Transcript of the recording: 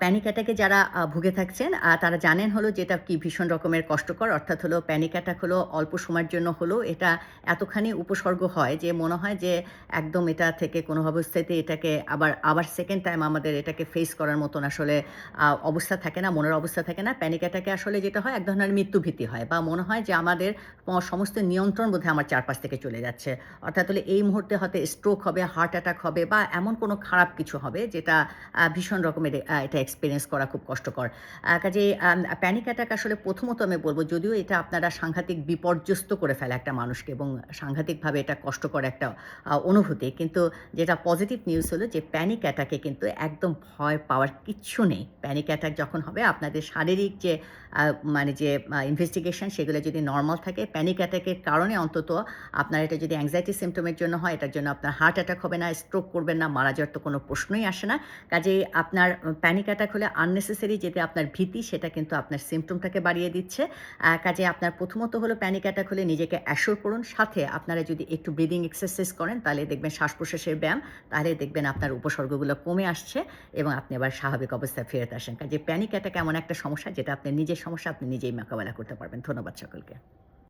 Panic অ্যাটাকে যারা ভুগে থাকছেন তারা জানেন হলো যে এটা কি ভীষণ রকমের কষ্টকর। অর্থাৎ হলো প্যানিক অ্যাটাক হলো অল্প সময়ের জন্য হলেও এটা এতখানি উপসর্গ হয় যে মনে হয় যে একদম এটা থেকে কোনো অবস্থাতেই এটাকে আবার, আবার সেকেন্ড টাইম আমাদের এটাকে ফেস করার মতন আসলে অবস্থা থাকে না, মনের অবস্থা থাকে না। প্যানিক অ্যাটাকে আসলে যেটা হয় এক ধরনের মৃত্যুভীতি হয় বা মনে হয় যে আমাদের সমস্ত নিয়ন্ত্রণ বোধহয় আমার চারপাশ থেকে চলে যাচ্ছে। অর্থাৎ হলো এই মুহূর্তে হয়তো স্ট্রোক হবে, হার্ট অ্যাটাক হবে বা এমন কোনো খারাপ কিছু হবে যেটা ভীষণ রকমের এটা এক্সপেরিয়েন্স করা খুব কষ্টকর। কাজে প্যানিক অ্যাটাক আসলে প্রথমত আমি বলব যদিও এটা আপনারা সাংঘাতিক বিপর্যস্ত করে ফেলে একটা মানুষকে এবং সাংঘাতিকভাবে এটা কষ্টকর একটা অনুভূতি। কিন্তু যেটা পজিটিভ নিউজ হলো যে প্যানিক অ্যাটাকে কিন্তু একদম ভয় পাওয়ার কিচ্ছু নেই। প্যানিক অ্যাটাক যখন হবে আপনাদের শারীরিক যে মানে যে ইনভেস্টিগেশন সেগুলো যদি নর্মাল থাকে প্যানিক অ্যাটাকের কারণে অন্তত আপনার এটা যদি অ্যাংজাইটি সিম্পটমের জন্য হয় এটার জন্য আপনার হার্ট অ্যাটাক হবে না, স্ট্রোক করবেন না, মারা যাওয়ার তো কোনো প্রশ্নই আসে না। কাজেই আপনার প্যানিক অ্যাটাক হলে আননেসেসারি যেটা আপনার ভীতি সেটা কিন্তু আপনার সিম্পটমটাকে বাড়িয়ে দিচ্ছে। আ কাজেই আপনার প্রথমত হলো প্যানিক অ্যাটাক হলে নিজেকে অ্যাসিওর করুন। সাথে আপনারা যদি একটু ব্রিদিং এক্সারসাইজ করেন তাহলে দেখবেন শ্বাস-প্রশ্বাসের ব্যায়াম, তাহলে দেখবেন আপনার উপসর্গগুলো কমে আসছে এবং আপনি আবার স্বাভাবিক অবস্থায় ফেরত আসেন। কাজে প্যানিক অ্যাটাক এমন একটা সমস্যা যেটা আপনার নিজের সমস্যা আপনি নিজেই মোকাবেলা করতে পারবেন। ধন্যবাদ সকলকে।